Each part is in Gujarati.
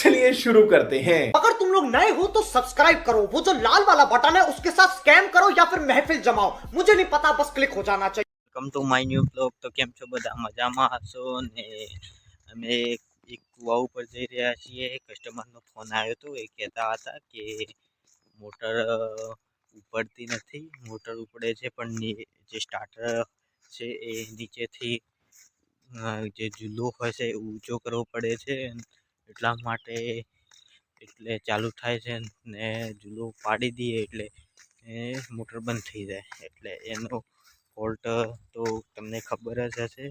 चलिए शुरू करते हैं अगर तुम लोग नए हो तो सब्सक्राइब करो वो जो लाल वाला बटन है उसके साथ स्कैम करो या फिर महफिल जमाओ मुझे नहीं पता बस क्लिक हो जाना चाहिए welcome to my new blog તો કેમ છો બધા મજામાં હશો ને અમે એક કૂવા ઉપર જઈ રહ્યા છીએ કસ્ટમરનો ફોન આવ્યો હતો એ કહેતા હતા કે મોટર અ, ઉપડતી નથી મોટર ઉપડે છે પણ ની- જે સ્ટાર્ટર છે એ નીચેથી અ, જે ઝૂલો હોય છે એ ઊંચો કરવો પડે છે એટલા માટે એટલે ચાલુ થાય છે ને જુલો પાડી દઈએ એટલે એ મોટર બંધ થઈ જાય. એટલે એનો ફોલ્ટ તો તમને ખબર જ હશે.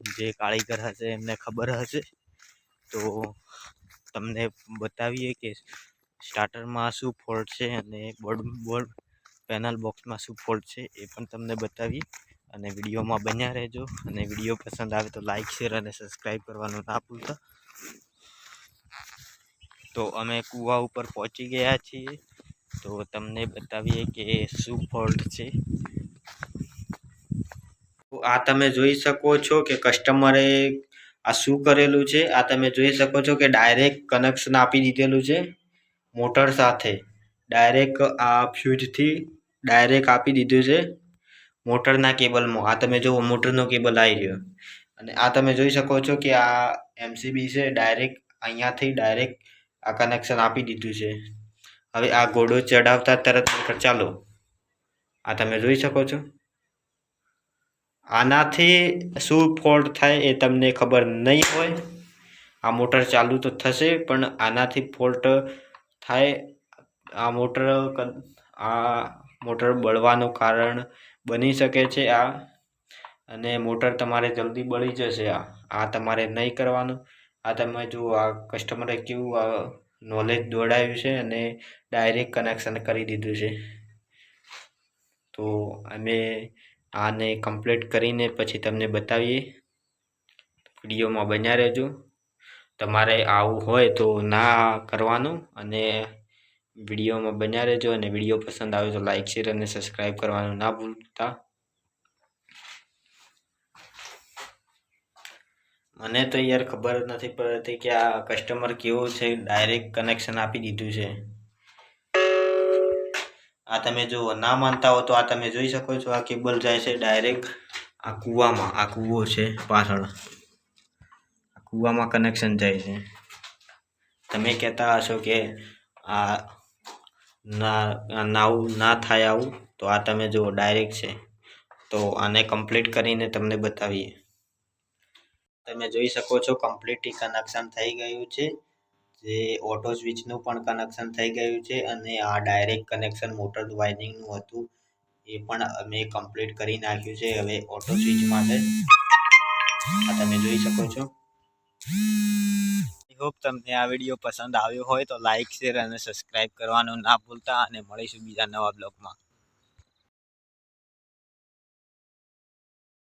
જે કારીગર હશે એમને ખબર હશે. તો તમને બતાવીએ કે સ્ટાર્ટરમાં શું ફોલ્ટ છે અને બોર્ડ બોર્ડ પેનલ બોક્સમાં શું ફોલ્ટ છે એ પણ તમને બતાવી અને વિડીયોમાં બન્યા રહેજો. અને વીડિયો પસંદ આવે તો લાઇક શેર અને સબસ્ક્રાઈબ કરવાનું ના ભૂલતા. તો અમે કૂવા ઉપર પહોંચી ગયા છીએ. તો તમને બતાવીએ કે શું ફોલ્ટ છે. આ તમે જોઈ શકો છો કે કસ્ટમરે આ શું કરેલું છે. આ તમે જોઈ શકો છો કે ડાયરેક્ટ કનેક્શન આપી દીધેલું છે મોટર સાથે. ડાયરેક્ટ આ ફ્યુઝથી ડાયરેક્ટ આપી દીધું છે મોટરના કેબલમાં. આ તમે જુઓ મોટરનો કેબલ આવી રહ્યો. અને આ તમે જોઈ શકો છો કે આ એમસીબી છે. ડાયરેક્ટ અહીંયાથી ડાયરેક્ટ આ કનેક્શન આપી દીધું છે. હવે આ ઘોડો ચડાવતા તરત મોટર ચાલો. આ તમે જોઈ શકો છો. આનાથી શું ફોલ્ટ થાય એ તમને ખબર નહીં હોય. આ મોટર ચાલુ તો થશે, પણ આનાથી ફોલ્ટ થાય આ મોટર આ મોટર બળવાનું કારણ બની શકે છે આ. અને મોટર તમારે જલ્દી બળી જશે આ. આ તમારે નહીં કરવાનું. આ તમે જુઓ આ કસ્ટમરે કેવું નોલેજ દોડાવ્યું છે અને ડાયરેક્ટ કનેક્શન કરી દીધું છે. તો અમે આને કમ્પ્લીટ કરીને પછી તમને બતાવીએ. વિડીયોમાં બન્યા રહેજો. તમારે આવું હોય તો ના કરવાનું અને વિડીયોમાં બન્યા રહેજો અને વીડિયો પસંદ આવે તો લાઇક શેર અને સબસ્ક્રાઈબ કરવાનું ના ભૂલતા. મને તો યાર ખબર જ નથી પડતી કે આ કસ્ટમર કેવો છે ડાયરેક્ટ કનેક્શન આપી દીધું છે. આ તમે જો ના માનતા હો તો આ તમે જોઈ શકો છો, આ કેબલ જાય છે ડાયરેક્ટ આ કૂવામાં, આ કૂવો છે પાછળ. આ કૂવામાં કનેક્શન જાય છે. તમે કહેતા હશો કે આ ના નાવું ના થાય આવું, તો આ તમે જુઓ ડાયરેક્ટ છે. તો આને કમ્પ્લીટ કરીને તમને બતાવીએ. તમે જોઈ શકો છો કમ્પ્લીટલી કનેક્શન થઈ ગયું છે. જે ઓટો સ્વિચનું પણ કનેક્શન થઈ ગયું છે અને આ ડાયરેક્ટ કનેક્શન મોટર વાઇરિંગનું હતું. એ પણ અમે કમ્પ્લીટ કરી નાખ્યું છે હવે ઓટો સ્વિચ માટે. આ તમે જોઈ શકો છો. હોપ તમને આ વીડિયો પસંદ આવ્યો હોય તો લાઈક શેર અને સબસ્ક્રાઈબ કરવાનું ના ભૂલતા અને મળીશું બીજા નવા બ્લોગમાં